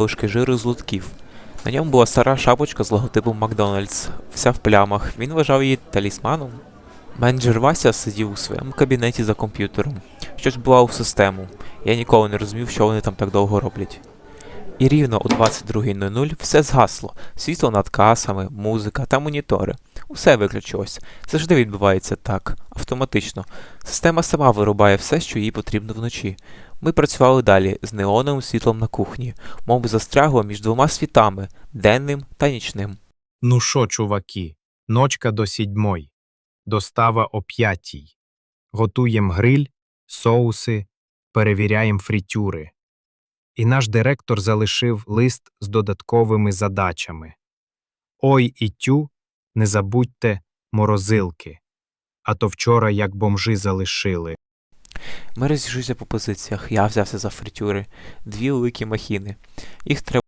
ложки жиру з лутків. На ньому була стара шапочка з логотипом Макдональдс, вся в плямах. Він вважав її талісманом. Менеджер Вася сидів у своєму кабінеті за комп'ютером. Щось була у систему. Я ніколи не розумів, що вони там так довго роблять. І рівно о 22.00 все згасло. Світло над касами, музика та монітори. Усе виключилось. Завжди відбувається так, автоматично. Система сама вирубає все, що їй потрібно вночі. Ми працювали далі з неоновим світлом на кухні, мов застрягло між двома світами денним та нічним. Ну шо, чуваки, ночка до сідьмой, достава о п'ятій. Готуєм гриль, соуси, перевіряєм фрітюри. І наш директор залишив лист з додатковими задачами. Ой і тю, не забудьте морозилки. А то вчора як бомжи залишили. Ми розійшлися по позиціях. Я взявся за фритюри, дві великі махіни. Їх треба